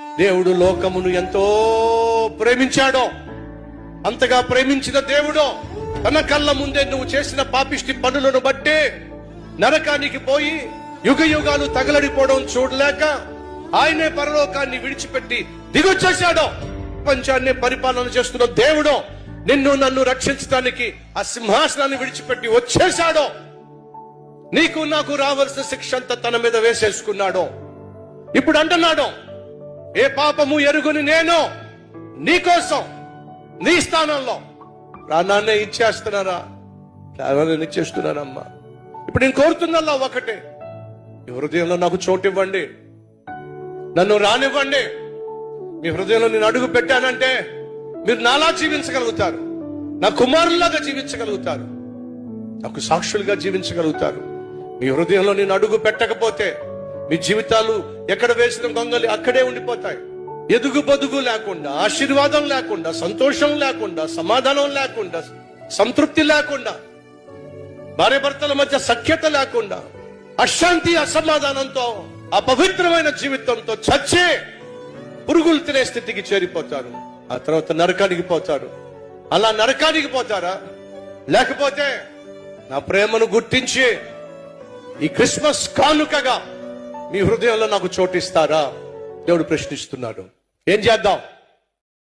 దేవుడు లోకమును ఎంతో ప్రేమించాడో అంతగా ప్రేమించిన దేవుడు తన కళ్ళ ముందే నువ్వు చేసిన పాపిష్టి పనులను బట్టే నరకానికి పోయి యుగ యుగాలు తగలడిపోవడం చూడలేక ఆయనే పరలోకాన్ని విడిచిపెట్టి దిగొచ్చేశాడు. ప్రపంచాన్ని పరిపాలన చేస్తున్న దేవుడు నిన్ను నన్ను రక్షించడానికి ఆ సింహాసనాన్ని విడిచిపెట్టి వచ్చేశాడు. నీకు నాకు రావాల్సిన శిక్ష అంతా తన మీద వేసేసుకున్నాడు. ఇప్పుడు అంటున్నాడు ఏ పాపము ఎరుగుని నేను నీకోసం నీ స్థానంలో. ప్రాణాన్నే ఇచ్చేస్తున్నారా? ప్రాణాన్ని ఇచ్చేస్తున్నానమ్మా ఇప్పుడు నేను కోరుతుందల్లా ఒకటే. మీ హృదయంలో నాకు చోటు ఇవ్వండి నన్ను రానివ్వండి. మీ హృదయంలో నేను అడుగు పెట్టానంటే మీరు నాలా జీవించగలుగుతారు. నా కుమారులాగా జీవించగలుగుతారు. నాకు సాక్షులుగా జీవించగలుగుతారు. మీ హృదయంలో నేను అడుగు పెట్టకపోతే మీ జీవితాలు ఎక్కడ వేసిన గొంగలి అక్కడే ఉండిపోతాయి. ఎదుగు బదుగు లేకుండా ఆశీర్వాదం లేకుండా సంతోషం లేకుండా సమాధానం లేకుండా సంతృప్తి లేకుండా భార్య భర్తల మధ్య సఖ్యత లేకుండా అశాంతి అసమాధానంతో అపవిత్రమైన జీవితంతో చచ్చే పురుగులు తినే స్థితికి చేరిపోతారు. ఆ తర్వాత నరకానికి పోతారు. అలా నరకానికి పోతారా? లేకపోతే నా ప్రేమను గుర్తించి ఈ క్రిస్మస్ కానుకగా మీ హృదయంలో నాకు చోటిస్తారా? దేవుడు ప్రశ్నిస్తున్నాడు. ఏం చేద్దాం?